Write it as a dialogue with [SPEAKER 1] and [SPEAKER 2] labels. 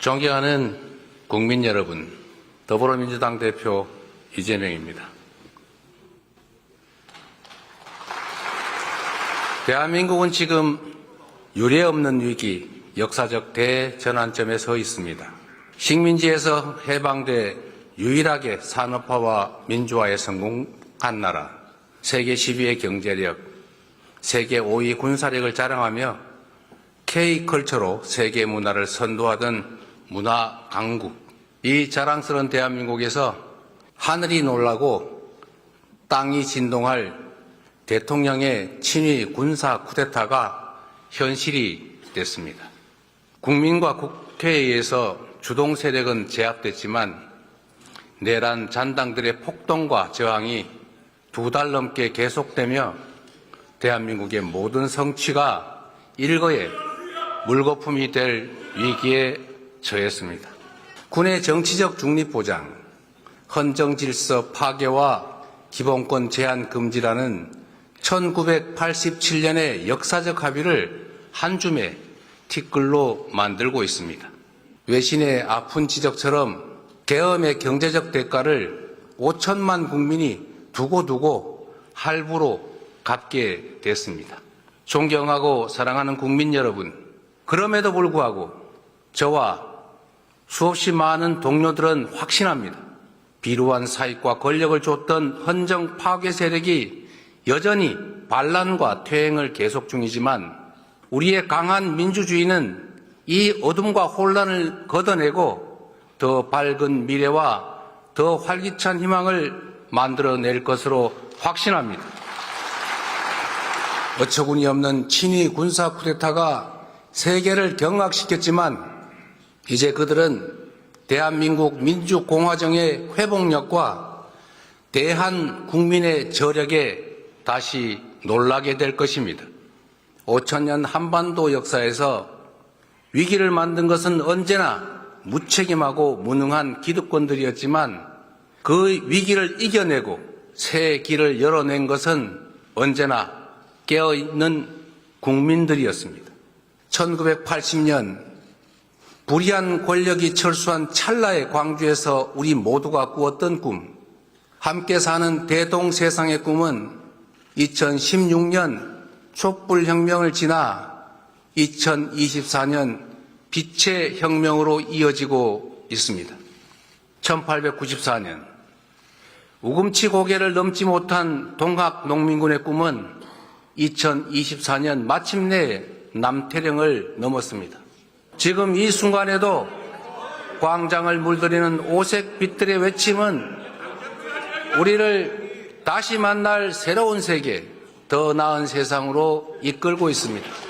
[SPEAKER 1] 존경하는 국민 여러분, 더불어민주당 대표 이재명입니다. 대한민국은 지금 유례 없는 위기, 역사적 대전환점에 서 있습니다. 식민지에서 해방돼 유일하게 산업화와 민주화에 성공한 나라, 세계 10위의 경제력, 세계 5위 군사력을 자랑하며 K컬처로 세계 문화를 선도하던 문화 강국. 이 자랑스러운 대한민국에서 하늘이 놀라고 땅이 진동할 대통령의 친위 군사 쿠데타가 현실이 됐습니다. 국민과 국회에 의해서 주동 세력은 제압됐지만 내란 잔당들의 폭동과 저항이 두 달 넘게 계속되며 대한민국의 모든 성취가 일거에 물거품이 될 위기에 처했습니다. 군의 정치적 중립 보장, 헌정 질서 파괴와 기본권 제한 금지라는 1987년의 역사적 합의를 한 줌의 티끌로 만들고 있습니다. 외신의 아픈 지적처럼 계엄의 경제적 대가를 5천만 국민이 두고두고 할부로 갚게 됐습니다. 존경하고 사랑하는 국민 여러분, 그럼에도 불구하고 저와 수없이 많은 동료들은 확신합니다. 비루한 사익과 권력을 줬던 헌정 파괴 세력이 여전히 반란과 퇴행을 계속 중이지만 우리의 강한 민주주의는 이 어둠과 혼란을 걷어내고 더 밝은 미래와 더 활기찬 희망을 만들어낼 것으로 확신합니다. 어처구니 없는 친위 군사 쿠데타가 세계를 경악시켰지만 이제 그들은 대한민국 민주공화정의 회복력과 대한 국민의 저력에 다시 놀라게 될 것입니다. 5천년 한반도 역사에서 위기를 만든 것은 언제나 무책임하고 무능한 기득권들이었지만 그 위기를 이겨내고 새 길을 열어낸 것은 언제나 깨어있는 국민들이었습니다. 1980년 불의한 권력이 철수한 찰나의 광주에서 우리 모두가 꾸었던 꿈, 함께 사는 대동 세상의 꿈은 2016년 촛불혁명을 지나 2024년 빛의 혁명으로 이어지고 있습니다. 1894년 우금치 고개를 넘지 못한 동학 농민군의 꿈은 2024년 마침내 남태령을 넘었습니다. 지금 이 순간에도 광장을 물들이는 오색 빛들의 외침은 우리를 다시 만날 새로운 세계, 더 나은 세상으로 이끌고 있습니다.